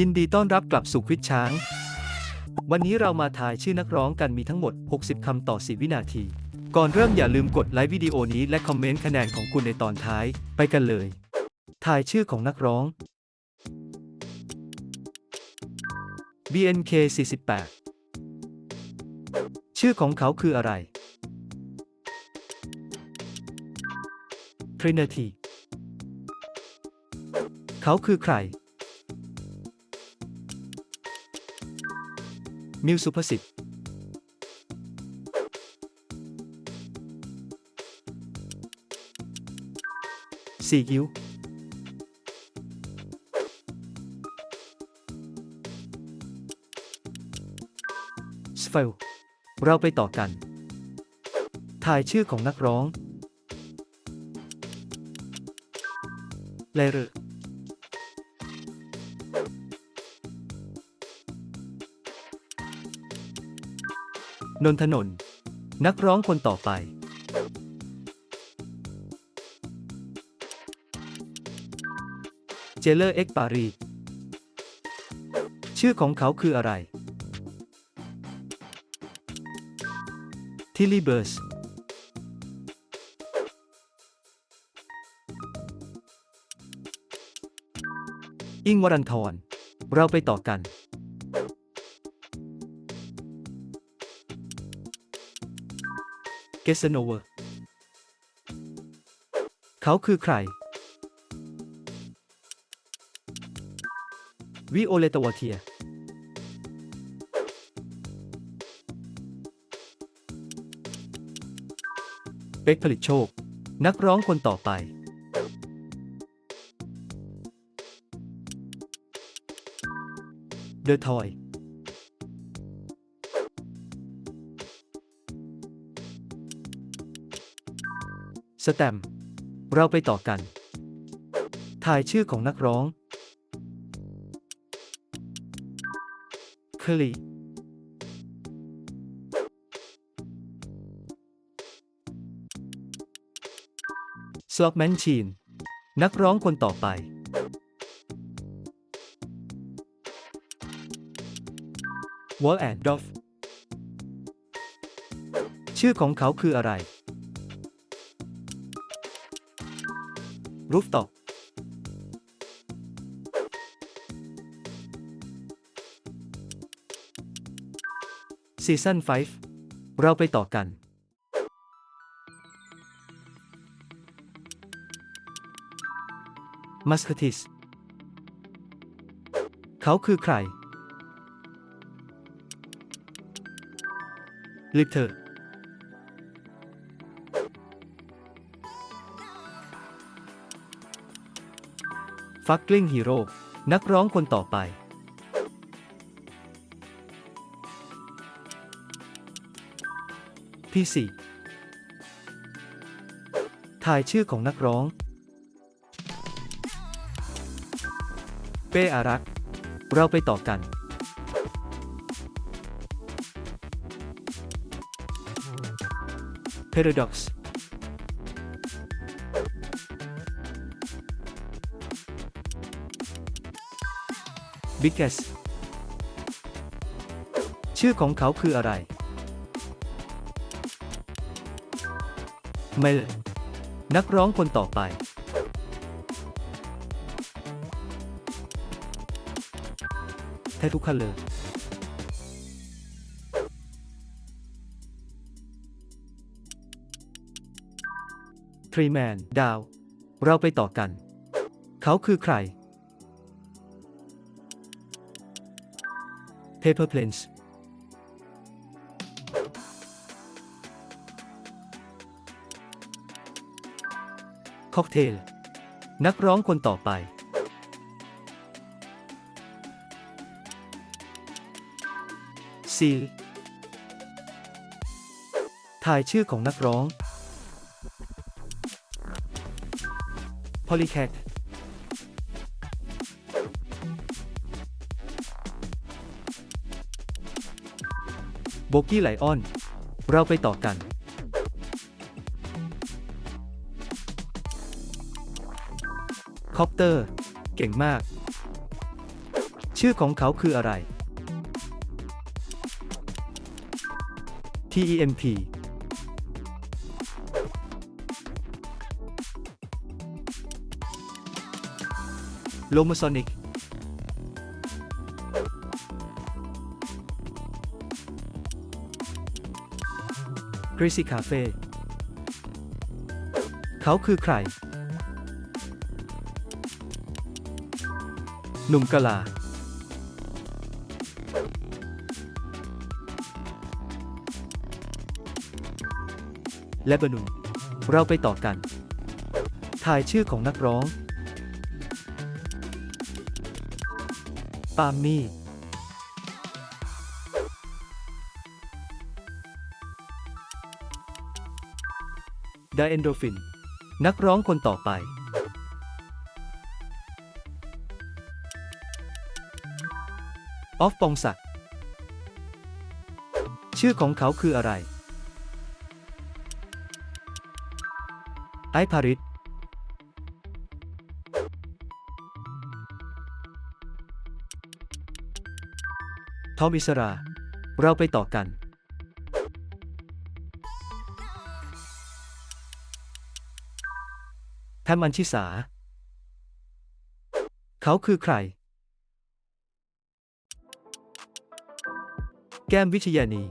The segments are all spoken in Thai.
ยินดีต้อนรับกลับสู่ควิดช้าง วันนี้เรามาทายชื่อนักร้องกันมีทั้งหมด 60 คำต่อ4วินาที ก่อนเริ่มอย่าลืมกดไลค์วิดีโอนี้และคอมเมนต์คะแนนของคุณในตอนท้าย ไปกันเลย ทายชื่อของนักร้อง BNK 48ชื่อของเขาคืออะไร Trinity เขาคือใคร มิวสุภสิทธิ์สี่คิ้วสเฟลเราไปต่อกัน ถ่ายชื่อของนักร้องเลเรอ นนทนนนักร้องคนต่อไปเจเลอร์เอ็กปารี ชื่อของเขาคืออะไร ทิลลี่เบิร์ส อิงวรันทร เราไปต่อกัน เกสโนเวอร์ เขาคือใคร วิโอเลตวอเทีย เป็กผลิตโชค นักร้องคนต่อไป เดอะทอย สแตมเราไปต่อกัน ถ่ายชื่อของนักร้อง เคลี สล็อกแมนชีน นักร้องคนต่อไป วอลแอนดอฟ ชื่อของเขาคืออะไร รูฟต o อซีซั่น5 เราไปต่อกัน มัสคติส เขาคือใครลิเทอ ฟักกลิ้งฮีโร่ นักร้องคนต่อไปพี่สี่ถ่ายชื่อของนักร้อง เป้อารัก เราไปต่อกัน Paradox บิ๊กเกสชื่อของเขาคืออะไร เมล นักร้องคนต่อไป แททุกคันเลยทรีแมน ดาว เราไปต่อกัน เขาคือใคร Paper Planes ค็อกเทลนักร้องคนต่อไปซีถ่ายชื่อของนักร้อง Polycat บกี้ไลออน เราไปต่อกัน คอปเตอร์ เก่งมาก ชื่อของเขาคืออะไร TEMP Lomosonic Crazy Cafe เขาคือใคร หนุ่มกะลา และบนุนเราไปต่อกัน ถ่ายชื่อของนักร้อง ปามมี่ ไดเอนโดฟิน นักร้องคนต่อไป ออฟปองศักดิ์ชื่อของเขาคืออะไร ไอพาริสทอมอิสรา เราไปต่อกัน แพมอัญชิสา เขาคือใคร แก้มวิชยานี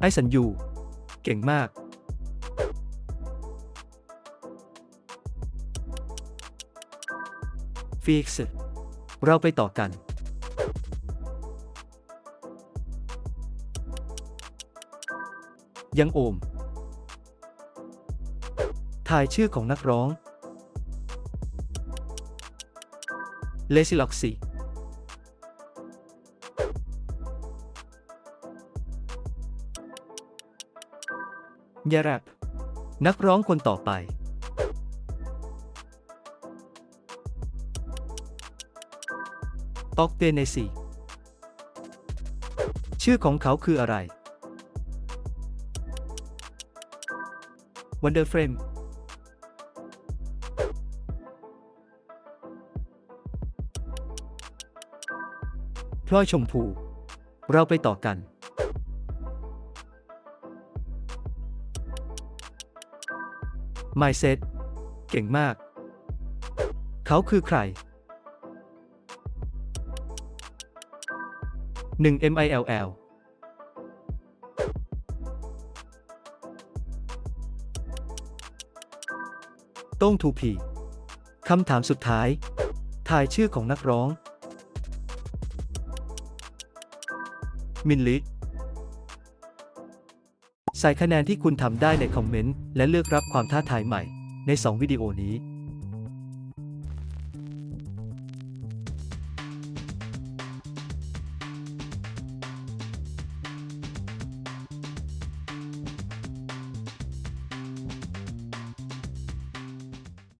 ไอสัญยู เก่งมาก ฟิกซ์เราไปต่อกัน ยังโอม ถ่ายชื่อของนักร้องเลซิล็อกซียาแรปนักร้องคนต่อไปออกเตเนซี ชื่อของเขาคืออะไร Wonder Frame พลอยชมพู เราไปต่อกัน Mindset เก่งมาก เขาคือใคร 1 MILL โต้งทูพีคำถามสุดท้ายถ่ายชื่อของนักร้อง มินลิใส่คะแนนที่คุณทำได้ในคอมเมนต์ และเลือกรับความท้าทายใหม่ใน 2 วิดีโอนี้